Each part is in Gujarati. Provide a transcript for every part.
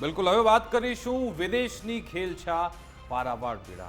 બિલકુલ, હવે વાત કરીશું વિદેશની ખેલછા પારાવાર પીડા.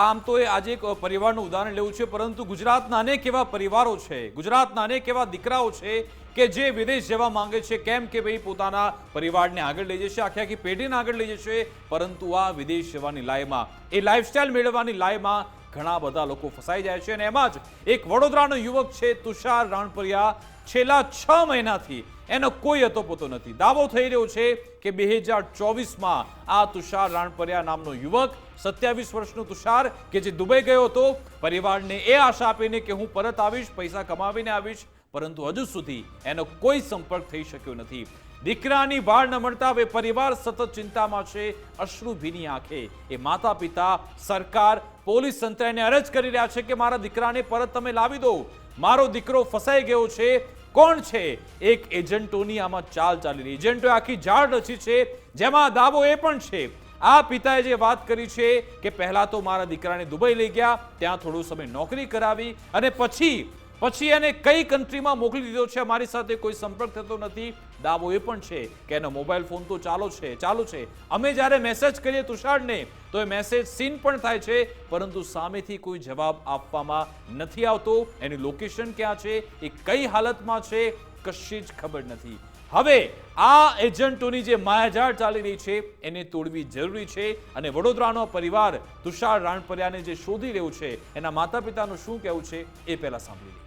આમ તો એ આજે એક પરિવારનું ઉદાહરણ લેવું છે, પરંતુ ગુજરાતના અનેક એવા પરિવારો છે, ગુજરાતના અનેક એવા દીકરાઓ છે કે જે વિદેશ જવા માંગે છે, કેમ કે ભાઈ પોતાના પરિવારને આગળ લઈ જશે, આખી આખી પેઢીને આગળ લઈ જશે, પરંતુ આ વિદેશ જવાની લાઈમાં એ લાઈફસ્ટાઈલ મેળવવાની લાઈમાં ઘણા બધા લોકો ફસાઈ જાય છે અને એમાં જ એક વડોદરાનો યુવક છે તુષાર રાણપરિયા. છેલ્લા છ મહિનાથી એનો કોઈ હતો પોતો નથી. દાવો થઈ રહ્યો છે કે બે હજાર ચોવીસમાં આ તુષાર રાણપરિયા નામનો યુવક, સત્યાવીસ વર્ષનો તુષાર, કે જે દુબઈ ગયો હતો, પરિવારને એ આશા આપીને કે હું પરત આવીશ, પૈસા કમાવીને આવીશ, પરંતુ હજુ સુધી એનો કોઈ સંપર્ક થઈ શક્યો નથી. દીકરાની વાળ ન મળતા હવે પરિવાર સતત ચિંતામાં છે, અશ્રુભીની આંખે. એ માતા પિતા સરકાર, પોલીસ તંત્રને અરજ કરી રહ્યા છે કે મારા દીકરાને પરત તમે લાવી દો. મારો દીકરો ફસાઈ ગયો છે. કોણ છે? એક એજન્ટોની આમાં ચાલ ચાલી રહી. એજન્ટોએ આખી જાળ રચી છે, જેમાં દાવો એ પણ છે. આ પિતાએ જે વાત કરી છે કે પહેલા તો મારા દીકરાને દુબઈ લઈ ગયા, ત્યાં થોડો સમય નોકરી કરાવી અને પછી પછી એને કઈ કન્ટ્રીમાં મોકલી દીધો છે, અમારી સાથે કોઈ સંપર્ક થતો નથી. દાવો એ પણ છે કે એનો મોબાઈલ ફોન તો ચાલુ છે ચાલુ છે. અમે જ્યારે મેસેજ કરીએ તુષારને, તો એ મેસેજ સીન પણ થાય છે, પરંતુ સામેથી કોઈ જવાબ આપવામાં નથી આવતો. એની લોકેશન ક્યાં છે, એ કઈ હાલતમાં છે, કશી જ ખબર નથી. હવે, આ એજન્ટોની જે માયાજાળ ચાલી રહી છે, એને તોડવી જરૂરી છે અને વડોદરાનો પરિવાર તુષાર રાણપરિયાને જે શોધી રહ્યું છે, એના માતા પિતાનું શું કહેવું છે, એ પહેલાં સાંભળી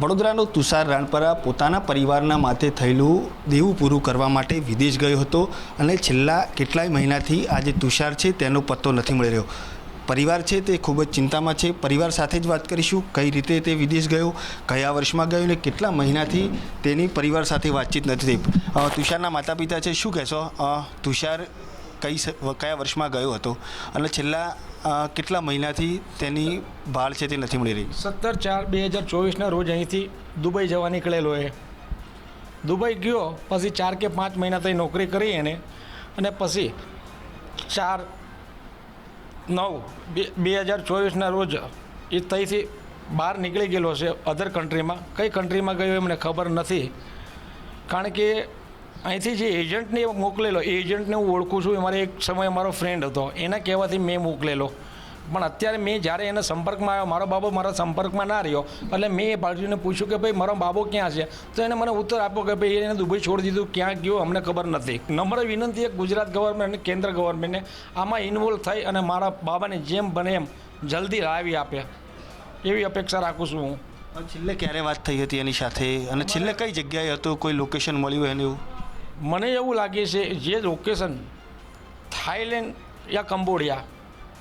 વડોદરાનો તુષાર રાણપરા પોતાના પરિવારના માથે થયેલું દેવું પૂરું કરવા માટે વિદેશ ગયો હતો અને છેલ્લા કેટલાય મહિનાથી આ જે તુષાર છે તેનો પત્તો નથી મળી રહ્યો. પરિવાર છે તે ખૂબ જ ચિંતામાં છે. પરિવાર સાથે જ વાત કરીશું. કઈ રીતે તે વિદેશ ગયો, કયા વર્ષમાં ગયો અને કેટલા મહિનાથી તેની પરિવાર સાથે વાતચીત નથી થઈ. તુષારના માતા પિતા છે. શું કહેશો? તુષાર કઈ કયા વર્ષમાં ગયો હતો? અને છેલ્લા કેટલા મહિનાથી તેની ભાળ છે તે નથી મળી રહી? સત્તર ચાર બે હજાર ચોવીસના રોજ અહીંથી દુબઈ જવા નીકળેલો એ. દુબઈ ગયો, પછી ચાર કે પાંચ મહિના થઈ નોકરી કરી એને, અને પછી ચાર, નવ, બે બે હજાર ચોવીસના રોજ એ ત્યાંથી બહાર નીકળી ગયેલો છે અધર કન્ટ્રીમાં કઈ કન્ટ્રીમાં ગયો એમને ખબર નથી. કારણ કે અહીંથી જે એજન્ટને મોકલેલો, એ એજન્ટને હું ઓળખું છું, એ મારે એક સમયે મારો ફ્રેન્ડ હતો, એના કહેવાથી મેં મોકલેલો. પણ અત્યારે મેં જ્યારે એના સંપર્કમાં આવ્યો, મારો બાબો મારા સંપર્કમાં ના રહ્યો, એટલે મેં એ પાર્ટીને પૂછ્યું કે ભાઈ, મારો બાબો ક્યાં છે? તો એને મને ઉત્તર આપ્યો કે ભાઈ, એને દુબઈ છોડી દીધું, ક્યાં ગયો, અમને ખબર નથી. નમ્ર વિનંતી એક ગુજરાત ગવર્મેન્ટ અને કેન્દ્ર ગવર્મેન્ટને આમાં ઇન્વોલ્વ થઈ અને મારા બાબાને જેમ બને એમ જલ્દી લાવી આપે. એવી અપેક્ષા રાખું છું હું. છેલ્લે ક્યારે વાત થઈ હતી એની સાથે? અને છેલ્લે કઈ જગ્યાએ હતું? કોઈ લોકેશન મળ્યું એને એવું? મને એવું લાગે છે જે લોકેશન થાઈલેન્ડ યા કંબોડિયા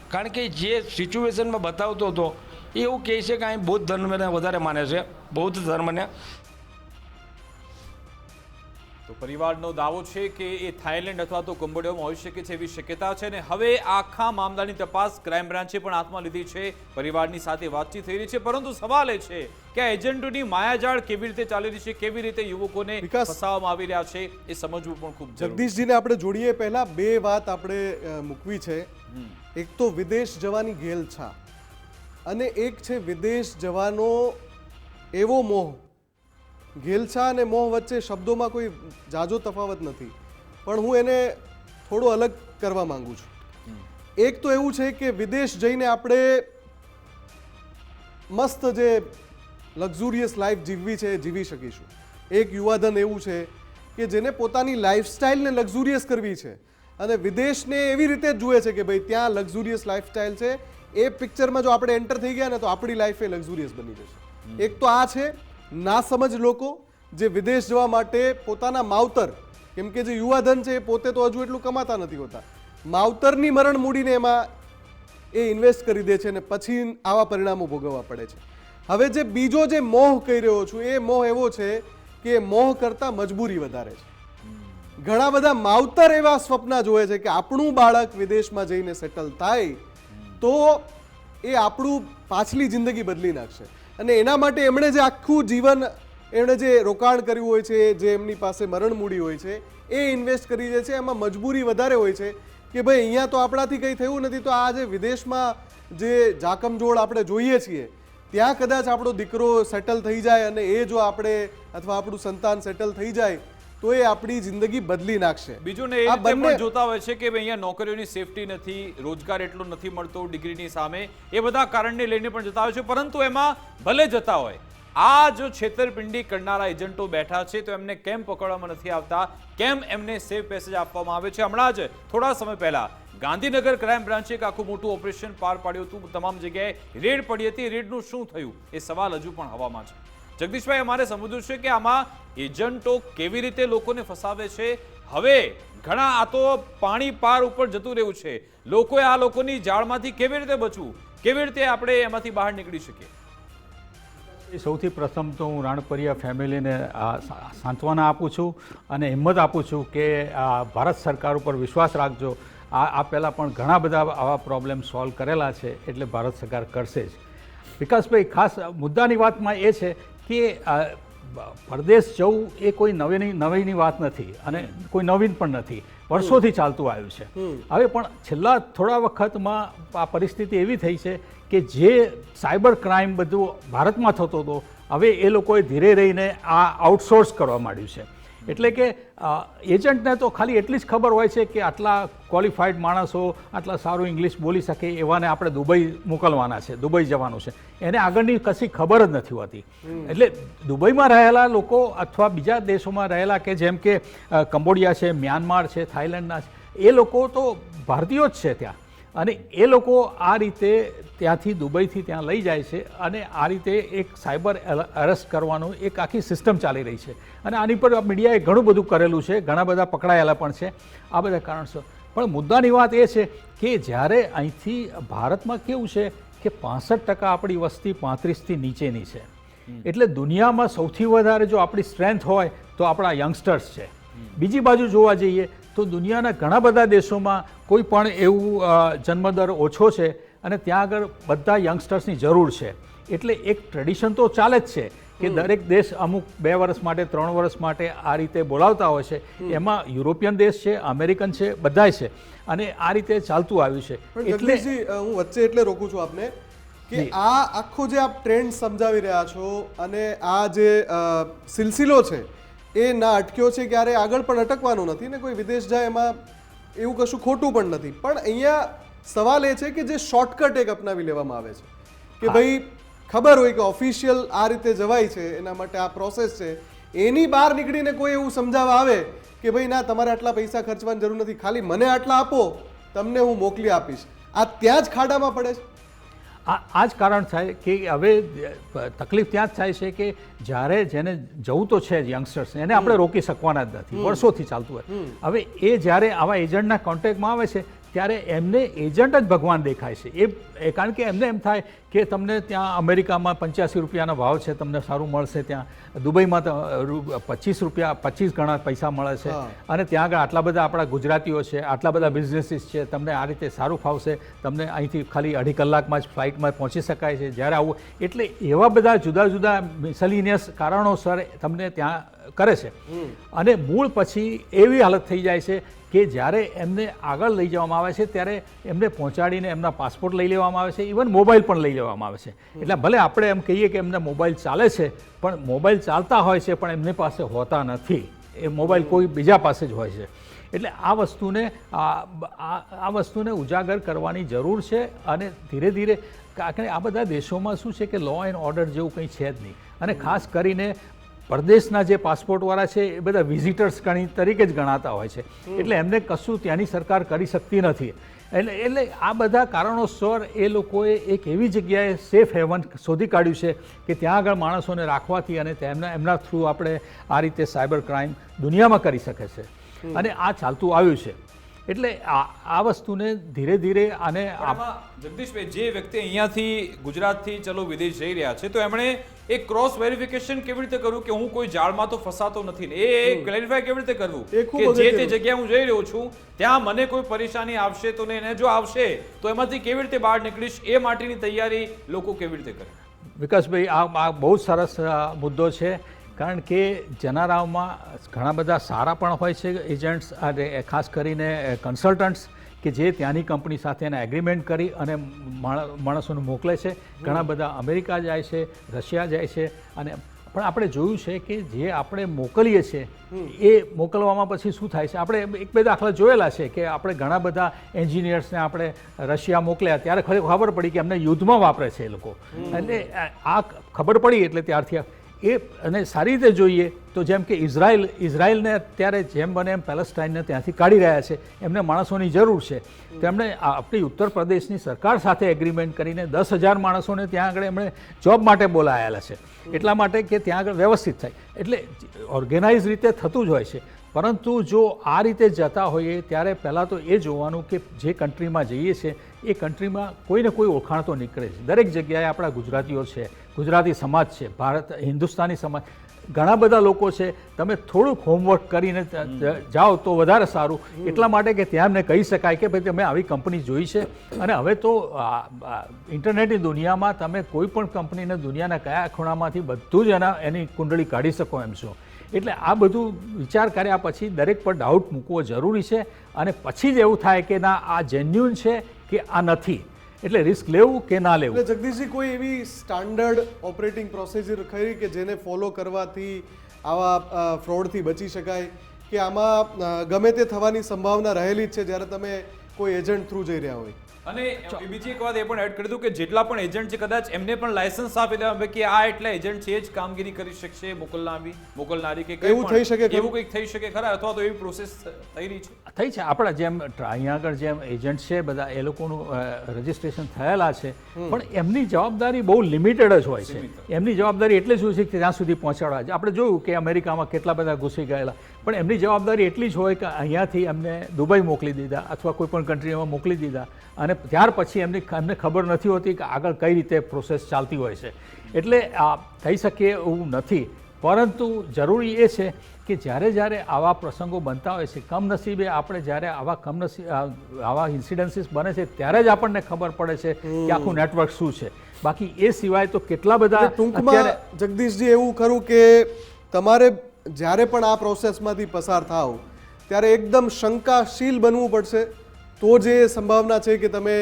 કારણ કે જે સિચ્યુએશનમાં બતાવતો હતો એવું કહે છે કે અહીં બૌદ્ધ ધર્મને વધારે માને છે, બૌદ્ધ ધર્મને. તો પરિવારનો દાવો છે કે એ થાઇલેન્ડ અથવા તો કંબોડિયામાં હોઈ શકે છે એવી શક્યતા છે અને હવે આખા મામલાની તપાસ ક્રાઇમ બ્રાન્ચે પણ હાથમાં લીધી છે. પરિવારની સાથે વાતચીત થઈ રહી છે પરંતુ સવાલ એ છે કે આ એજન્ટોની માયાજાળ કેવી રીતે ચાલી રહી છે કેવી રીતે યુવકોને વિકાસ- ફસાવવામાં આવી રહ્યા છે એ સમજવું પણ ખૂબ જગદીશજીને આપણે જોડીએ પહેલા બે વાત આપણે મૂકવી છે. એક તો વિદેશ જવાની ગેલછા અને એક છે વિદેશ જવાનો એવો મોહ ઘેલછા અને મોહ વચ્ચે શબ્દોમાં કોઈ જાજો તફાવત નથી. પણ હું એને થોડો અલગ કરવા માંગુ છું. એક તો એવું છે કે વિદેશ જઈને આપણે મસ્ત જે લક્ઝુરિયસ લાઈફ જીવવી છે એ જીવી શકીશું. એક યુવાધન એવું છે કે જેને પોતાની લાઈફસ્ટાઈલને લક્ઝુરિયસ કરવી છે અને વિદેશને એવી રીતે જ જુએ છે કે ભાઈ ત્યાં લક્ઝુરિયસ લાઈફસ્ટાઈલ છે. એ પિક્ચરમાં જો આપણે એન્ટર થઈ ગયા ને તો આપણી લાઈફ એ લક્ઝુરિયસ બની જશે. એક તો આ છે. ના સમજ લોકો જે વિદેશ જવા માટે પોતાના માવતર, કેમ કે જે યુવાધન છે એ પોતે તો હજુ એટલું કમાતા નથી હોતા, માવતરની મરણ મૂડીને એમાં એ ઇન્વેસ્ટ કરી દે છે અને પછી આવા પરિણામો ભોગવવા પડે છે. હવે જે બીજો જે મોહ કહી રહ્યો છું, એ મોહ એવો છે કે મોહ કરતાં મજબૂરી વધારે છે. ઘણા બધા માવતર એવા સ્વપ્ન જોવે છે કે આપણું બાળક વિદેશમાં જઈને સેટલ થાય તો એ આપણું પાછલી જિંદગી બદલી નાખશે. અને એના માટે એમણે જે આખું જીવન એમણે જે રોકાણ કર્યું હોય છે, જે એમની પાસે મરણ મૂડી હોય છે, એ ઇન્વેસ્ટ કરી દે છે. એમાં મજબૂરી વધારે હોય છે કે ભાઈ, અહીંયા તો આપણાથી કંઈ થયું નથી, તો આ જે વિદેશમાં જે જાકમજોળ આપણે જોઈએ છીએ, ત્યાં કદાચ આપણો દીકરો સેટલ થઈ જાય અને એ જો આપણે અથવા આપણું સંતાન સેટલ થઈ જાય તો એ આપણી જિંદગી બદલી નાખશે. બીજું ને એ બંને- જોતા હોય છે કે ભાઈ અહીંયા નોકરીઓની સેફટી નથી રોજગાર એટલો નથી મળતો ડિગ્રીની સામે એ બધા કારણને લઈને પણ જતા હોય છે પરંતુ એમાં ભલે જતા હોય આ જો છેતરપિંડી કરનારા એજન્ટો બેઠા છે તો એમને કેમ પકડવામાં નથી આવતા કેમ એમને સેફ પેસેજ આપવામાં આવે છે? હમણાં જ થોડા સમય પહેલા ગાંધીનગર ક્રાઇમ બ્રાન્ચે એક આખું મોટું ઓપરેશન પાર પાડ્યું હતું તમામ જગ્યાએ રેડ પડી હતી રેડનું શું થયું? એ સવાલ હજુ પણ હવામાં છે. જગદીશભાઈ, અમારે સમજવું છે કે આમાં એજન્ટો કેવી રીતે લોકોને ફસાવે છે? હવે ઘણા આ તો પાણી પાર ઉપર જતું રહેવું છે. લોકોએ આ લોકોની જાળમાંથી કેવી રીતે બચવું? કેવી રીતે આપણે એમાંથી બહાર નીકળી શકીએ? સૌથી પ્રથમ તો હું રાણપરિયા ફેમિલીને સાંત્વના આપું છું અને હિંમત આપું છું કે ભારત સરકાર ઉપર વિશ્વાસ રાખજો. આ આ પહેલાં પણ ઘણા બધા આવા પ્રોબ્લેમ સોલ્વ કરેલા છે એટલે ભારત સરકાર કરશે જ. વિકાસભાઈ, ખાસ મુદ્દાની વાતમાં એ છે કે પરદેશ જવું એ કોઈ નવીની નવીની વાત નથી અને કોઈ નવીન પણ નથી. વર્ષોથી ચાલતું આવ્યું છે. હવે પણ છેલ્લા થોડા વખતમાં આ પરિસ્થિતિ એવી થઈ છે કે જે સાયબર ક્રાઇમ બધું ભારતમાં થતો હતો હવે એ લોકોએ ધીરે રહીને આ આઉટસોર્સ કરવા માંડ્યું છે. એટલે કે એજન્ટને તો ખાલી એટલી જ ખબર હોય છે કે આટલા ક્વોલિફાઈડ માણસો આટલા સારું ઇંગ્લિશ બોલી શકે એવાને આપણે દુબઈ મોકલવાના છે દુબઈ જવાનું છે. એને આગળની કશી ખબર જ નથી હોતી. એટલે દુબઈમાં રહેલા લોકો અથવા બીજા દેશોમાં રહેલા કે જેમ કે કંબોડિયા છે મ્યાનમાર છે થાઈલેન્ડના છે એ લોકો તો ભારતીયો જ છે ત્યાં. અને એ લોકો આ રીતે ત્યાંથી દુબઈથી ત્યાં લઈ જાય છે અને આ રીતે એક સાયબર અરેસ્ટ કરવાનું એક આખી સિસ્ટમ ચાલી રહી છે. અને આની પર મીડિયાએ ઘણું બધું કરેલું છે ઘણા બધા પકડાયેલા પણ છે આ બધા કારણસર. પણ મુદ્દાની વાત એ છે કે જ્યારે અહીંથી ભારતમાં કેવું છે કે પાસઠ ટકા આપણી વસ્તી પાંત્રીસથી નીચેની છે. એટલે દુનિયામાં સૌથી વધારે જો આપણી સ્ટ્રેન્થ હોય તો આપણા યંગસ્ટર્સ છે. બીજી બાજુ જોવા જઈએ તો દુનિયાના ઘણા બધા દેશોમાં કોઈ પણ એવું જન્મદર ઓછો છે અને ત્યાં આગળ બધા યંગસ્ટર્સની જરૂર છે. એટલે એક ટ્રેડિશન તો ચાલે જ છે કે દરેક દેશ અમુક બે વર્ષ માટે ત્રણ વર્ષ માટે આ રીતે બોલાવતા હોય છે. એમાં યુરોપિયન દેશ છે અમેરિકન છે બધાય છે. અને આ રીતે ચાલતું આવ્યું છે. એટલે હું વચ્ચે એટલે રોકું છું આપને કે આ આખો જે આપ ટ્રેન્ડ સમજાવી રહ્યા છો અને આ જે સિલસિલો છે એ ના અટક્યો છે ક્યારે? આગળ પણ અટકવાનું નથી ને કોઈ વિદેશ જાય એમાં એવું કશું ખોટું પણ નથી. પણ અહીંયા સવાલ એ છે કે જે શોર્ટકટ એક અપનાવી લેવામાં આવે છે. કે ભાઈ ખબર હોય કે ઓફિશિયલ આ રીતે જવાય છે એના માટે આ પ્રોસેસ છે. એની બહાર નીકળીને કોઈ એવું સમજાવવા આવે કે ભાઈ ના તમારે આટલા પૈસા ખર્ચવાની જરૂર નથી. ખાલી મને આટલા આપો તમને હું મોકલી આપીશ. આ ત્યાં જ ખાડામાં પડે છે. આ જ કારણ થાય કે હવે તકલીફ ત્યાં જ થાય છે કે જ્યારે જેને જવું તો છે જ યંગસ્ટર્સ એને આપણે રોકી શકવાના જ નથી. વર્ષોથી ચાલતું હોય. હવે એ જ્યારે આવા એજન્ટના કોન્ટેક્ટમાં આવે છે ત્યારે એમને એજન્ટ જ ભગવાન દેખાય છે. એ કારણ કે એમને એમ થાય કે તમને ત્યાં અમેરિકામાં પંચ્યાસી રૂપિયાનો ભાવ છે તમને સારું મળશે ત્યાં. દુબઈમાં પચીસ રૂપિયા પચીસ ગણા પૈસા મળે છે. અને ત્યાં આગળ આટલા બધા આપણા ગુજરાતીઓ છે આટલા બધા બિઝનેસીસ છે તમને આ રીતે સારું ફાવશે તમને અહીંથી ખાલી અઢી કલાકમાં જ ફ્લાઇટમાં પહોંચી શકાય છે. જ્યારે આવું એટલે એવા બધા જુદા જુદા મિસલિનિયસ કારણોસર તમને ત્યાં કરે છે. અને મૂળ પછી એવી હાલત થઈ જાય છે કે જ્યારે એમને આગળ લઈ જવામાં આવે છે ત્યારે એમને પહોંચાડીને એમના પાસપોર્ટ લઈ લેવામાં આવે છે ઇવન મોબાઈલ પણ લઈ લેવામાં આવે છે. એટલે ભલે આપણે એમ કહીએ કે એમને મોબાઈલ ચાલે છે પણ મોબાઈલ ચાલતા હોય છે પણ એમની પાસે હોતા નથી. એ મોબાઈલ કોઈ બીજા પાસે જ હોય છે. એટલે આ વસ્તુને આ વસ્તુને ઉજાગર કરવાની જરૂર છે અને ધીરે ધીરે કારણ કે આ બધા દેશોમાં શું છે કે લો એન્ડ ઓર્ડર જેવું કંઈ છે જ નહીં. અને ખાસ કરીને પરદેશના જે પાસપોર્ટવાળા છે એ બધા વિઝિટર્સ ગણી તરીકે જ ગણાતા હોય છે. એટલે એમને કશું ત્યાંની સરકાર કરી શકતી નથી. એટલે એટલે આ બધા કારણોસર એ લોકોએ એક એવી જગ્યાએ સેફ હેવન શોધી કાઢ્યું છે કે ત્યાં આગળ માણસોને રાખવાથી અને તેમના એમના થ્રુ આપણે આ રીતે સાયબર ક્રાઇમ દુનિયામાં કરી શકે છે. અને આ ચાલતું આવ્યું છે. એટલે આ આ વસ્તુને ધીરે ધીરે આને જગદીશભાઈ જે વ્યક્તિ અહીંયાથી ગુજરાતથી ચલો વિદેશ જઈ રહ્યા છે તો એમણે એક ક્રોસ વેરિફિકેશન કેવી રીતે કરવું કે હું કોઈ જાળમાં તો ફસાતો નથી ને? એ ક્લેરિફાય કેવી રીતે કરવું? કે જે તે. જગ્યાએ હું જઈ રહ્યો છું ત્યાં મને કોઈ પરેશાની આવશે તો ને એને જો આવશે તો એમાંથી કેવી રીતે બહાર નીકળીશ એ માટેની તૈયારી લોકો કેવી રીતે કરે? વિકાસભાઈ આ આ બહુ જ સરસ મુદ્દો છે. કારણ કે જનારાઓમાં ઘણા બધા સારા પણ હોય છે એજન્ટ્સ અને ખાસ કરીને કન્સલ્ટન્ટ્સ કે જે ત્યાંની કંપની સાથે એના એગ્રીમેન્ટ કરી અને માણ- માણસોને મોકલે છે. ઘણા બધા અમેરિકા જાય છે રશિયા જાય છે અને પણ આપણે જોયું છે કે જે આપણે મોકલીએ છીએ એ મોકલવામાં પછી શું થાય છે? આપણે એક બે દાખલા જોયેલા છે કે આપણે ઘણા બધા એન્જિનિયર્સને આપણે રશિયા મોકલ્યા ત્યારે ખરેખર ખબર પડી કે એમને યુદ્ધમાં વાપરે છે એ લોકો. એટલે આ આ ખબર પડી એટલે ત્યારથી આ- એ અને સારી રીતે જોઈએ તો જેમ કે ઇઝરાયલ, ઇઝરાયલને અત્યારે જેમ બને એમ પેલેસ્ટાઇનને ત્યાંથી કાઢી રહ્યા છે. એમને માણસોની જરૂર છે. તેમણે આપણી ઉત્તર પ્રદેશની સરકાર સાથે એગ્રીમેન્ટ કરીને દસ હજાર માણસોને ત્યાં આગળ એમણે જોબ માટે બોલાયેલા છે. એટલા માટે કે ત્યાં આગળ વ્યવસ્થિત થાય. એટલે ઓર્ગેનાઇઝ રીતે થતું જ હોય છે. પરંતુ જો આ રીતે જતા હોઈએ, ત્યારે પહેલાં તો એ જોવાનું કે જે કન્ટ્રીમાં જઈએ છીએ એ કન્ટ્રીમાં કોઈને કોઈ ઓળખાણ તો નીકળે છે દરેક જગ્યાએ આપણા ગુજરાતીઓ છે ગુજરાતી સમાજ છે ભારત હિન્દુસ્તાની સમાજ ઘણા બધા લોકો છે. તમે થોડુંક હોમવર્ક કરીને જાઓ તો વધારે સારું. એટલા માટે કે ત્યાં એમને કહી શકાય કે ભાઈ તમે આવી કંપની જોઈ છે. અને હવે તો ઇન્ટરનેટની દુનિયામાં તમે કોઈ પણ કંપનીને દુનિયાના કયા ખૂણામાંથી બધું જ એના એની કુંડળી કાઢી શકો એમ છો. એટલે આ બધું વિચાર કર્યા પછી દરેક પર ડાઉટ મૂકવો જરૂરી છે. અને પછી જ એવું થાય કે ના આ જેન્યુન છે કે આ નથી. એટલે રિસ્ક લેવું કે ના લેવું? એટલે જગદીશજી, કોઈ એવી સ્ટાન્ડર્ડ ઓપરેટિંગ પ્રોસિજર ખરી કે જેને ફોલો કરવાથી આવા ફ્રોડથી બચી શકાય? કે આમાં ગમે તે થવાની સંભાવના રહેલી જ છે જ્યારે તમે કોઈ એજન્ટ થ્રુ જઈ રહ્યા હોય? અને બીજી એક વાત એ પણ એડ કરી દઉં કે જેટલા પણ એજન્ટ છે કદાચ એમને પણ લાયસન્સ આપી દેવા કે આ એટલા એજન્ટ છે જ કામગીરી કરી શકશે મોકલનારી મોકલનારી કે એવું થઈ શકે? એવું કંઈક થઈ શકે ખરા અથવા તો એવી પ્રોસેસ થઈ રહી છે. થઈ છે. આપણા જેમ અહીંયા આગળ જેમ એજન્ટ છે બધા એ લોકોનું રજિસ્ટ્રેશન થયેલા છે. પણ એમની જવાબદારી બહુ લિમિટેડ જ હોય છે. એમની જવાબદારી એટલે હોય છે કે ત્યાં સુધી પહોંચાડવા આપણે જોયું કે અમેરિકામાં કેટલા બધા ઘૂસી ગયેલા. પણ એમની જવાબદારી એટલી જ હોય કે અહીંયાથી એમને દુબઈ મોકલી દીધા અથવા કોઈ પણ કન્ટ્રીમાં મોકલી દીધા. અને ત્યાર પછી એમની એમને ખબર નથી હોતી કે આગળ કઈ રીતે પ્રોસેસ ચાલતી હોય છે. એટલે આ થઈ શકે એવું નથી. પરંતુ જરૂરી એ છે કે જ્યારે જ્યારે આવા પ્રસંગો બનતા હોય છે કમનસીબે આપણે જ્યારે આવા કમનસીબ આવા ઇન્સિડન્સીસ બને છે ત્યારે જ આપણને ખબર પડે છે કે આખું નેટવર્ક શું છે. બાકી એ સિવાય તો કેટલા બધા ટૂંકમાં જગદીશજી એવું ખરું કે તમારે જ્યારે પણ આ પ્રોસેસમાંથી પસાર થાવ ત્યારે એકદમ શંકાશીલ બનવું પડશે. તો જે સંભાવના છે કે તમે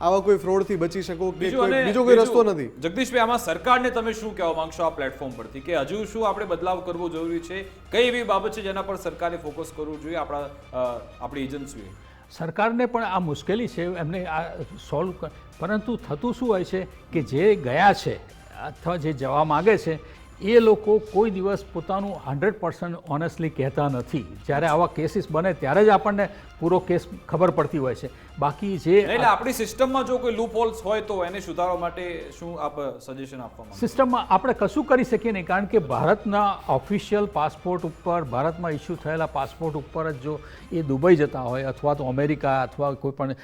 આવા કોઈ ફ્રોડથી બચી શકો બીજો કોઈ રસ્તો નથી. જગદીશભાઈ આમાં સરકારને તમે શું કહેવા માંગશો આ પ્લેટફોર્મ પરથી? કે હજુ શું આપણે બદલાવ કરવો જરૂરી છે? કઈ એવી બાબત છે જેના પર સરકારે ફોકસ કરવું જોઈએ આપણા આપણી એજન્સીએ સરકારને પણ આ મુશ્કેલી છે એમને આ સોલ્વ પરંતુ થતું શું હોય છે કે જે ગયા છે અથવા જે જવા માગે છે એ લોકો કોઈ દિવસ પોતાનું હંડ્રેડ પર્સન્ટ ઓનેસ્ટલી કહેતા નથી. જ્યારે આવા કેસીસ બને ત્યારે જ આપણને પૂરો કેસ ખબર પડતી હોય છે. બાકી જે એટલે આપણી સિસ્ટમમાં જો કોઈ લૂપ હોલ્સ હોય તો એને સુધારવા માટે શું આપ સજેશન આપવા સિસ્ટમમાં આપણે કશું કરી શકીએ નહીં કારણ કે ભારતના ઓફિશિયલ પાસપોર્ટ ઉપર ભારતમાં ઇસ્યુ થયેલા પાસપોર્ટ ઉપર જ જો એ દુબઈ જતા હોય અથવા તો અમેરિકા અથવા કોઈ પણ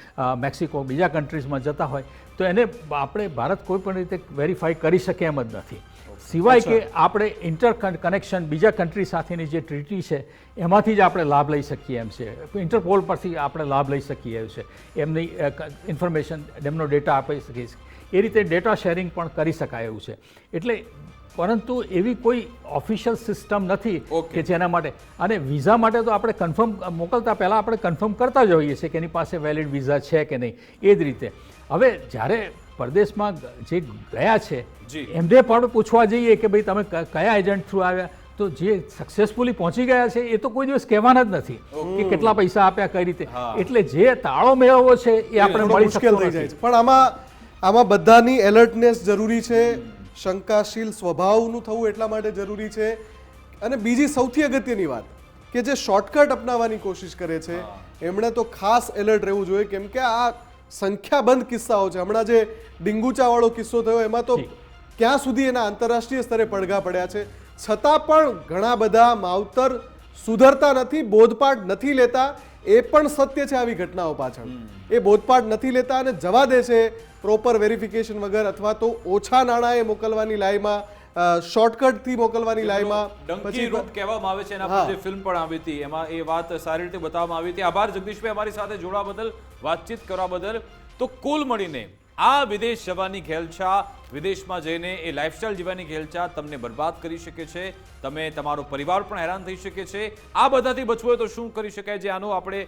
મેક્સિકો બીજા કન્ટ્રીઝમાં જતા હોય તો એને આપણે ભારત કોઈ પણ રીતે વેરીફાઈ કરી શકે એમ જ નથી. સિવાય કે આપણે ઇન્ટર કનેક્શન બીજા કન્ટ્રી સાથેની જે ટ્રીટી છે એમાંથી જ આપણે લાભ લઈ શકીએ એમ છે. ઇન્ટરપોલ પરથી આપણે લાભ લઈ શકીએ એમ છે. એમની ઇન્ફોર્મેશન એમનો ડેટા આપી શકીએ એ રીતે ડેટા શેરિંગ પણ કરી શકાય એવું છે. એટલે પરંતુ એવી કોઈ ઓફિશિયલ સિસ્ટમ નથી કે જેના માટે અને વિઝા માટે તો આપણે કન્ફર્મ મોકલતા પહેલાં આપણે કન્ફર્મ કરતા જ હોઈએ છીએ કે એની પાસે વેલિડ વિઝા છે કે નહીં. એ જ રીતે. હવે જ્યારે પરદેશમાં જે ગયા છે એમને પણ પૂછવા જઈએ કે ભાઈ તમે કયા એજન્ટ થ્રુ આવ્યા? તો જે સક્સેસફુલી પહોંચી ગયા છે એ તો કોઈ દિવસ કહેવાના જ નથી કે કેટલા પૈસા આપ્યા કઈ રીતે. એટલે જે તાળો મેળવવો છે એ આપણે મળી શકતો નથી. પણ આમાં આમાં બધાની એલર્ટનેસ જરૂરી છે શંકાશીલ સ્વભાવનું થવું એટલા માટે જરૂરી છે. અને બીજી સૌથી અગત્યની વાત કે જે શોર્ટકટ અપનાવવાની કોશિશ કરે છે એમણે તો ખાસ એલર્ટ રહેવું જોઈએ કેમ કે આ સંખ્યાબંધ કિસ્સાઓ છે. હમણાં જે ડિંગુચાવાળો કિસ્સો થયો એમાં તો ક્યાં સુધી એના આંતરરાષ્ટ્રીય સ્તરે પડઘા પડ્યા છે? છતાં પણ ઘણા બધા માવતર સુધરતા નથી બોધપાઠ નથી લેતા. એ પણ સત્ય છે આવી ઘટનાઓ પાછળ. એ બોધપાઠ નથી લેતા અને જવા દે છે. પ્રોપર વેરિફિકેશન વગર અથવા તો ઓછા નાણાંએ મોકલવાની લાઈમાં શોર્ટકટથી મોકલવાની લાઈમાં ડંકી રૂટ કહેવામાં આવે છે એના પર જે ફિલ્મ પણ આવી હતી એમાં એ વાત સારી રીતે બતાવવામાં આવી હતી. આભાર જગદીશભાઈ અમારી સાથે જોડવા બદલ વાતચીત કરવા બદલ. તો કુલ મળીને આ વિદેશ જવાની ઘેલછા વિદેશમાં જઈને એ લાઇફસ્ટાઇલ જીવવાની ઘેલછા તમને બરબાદ કરી શકે છે તમે તમારો પરિવાર પણ હેરાન થઈ શકે છે. આ બધાથી બચવું તો શું કરી શકાય? જે આનો આપણે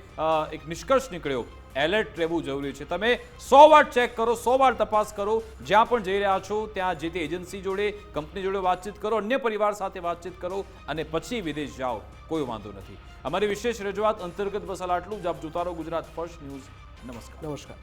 એક નિષ્કર્ષ નીકળ્યો. એલર્ટ રહેવું જરૂરી છે. તમે સો વાર ચેક કરો સો વાર તપાસ કરો. જ્યાં પણ જઈ રહ્યા છો, ત્યાં જે તે એજન્સી જોડે, કંપની જોડે વાતચીત કરો, અન્ય પરિવાર સાથે વાતચીત કરો અને પછી વિદેશ જાઓ. કોઈ વાંધો નથી. અમારી વિશેષ રજૂઆત અંતર્ગત બસ આટલું જ. આપ જોતા રહો ગુજરાત ફર્સ્ટ ન્યૂઝ. નમસ્કાર. નમસ્કાર.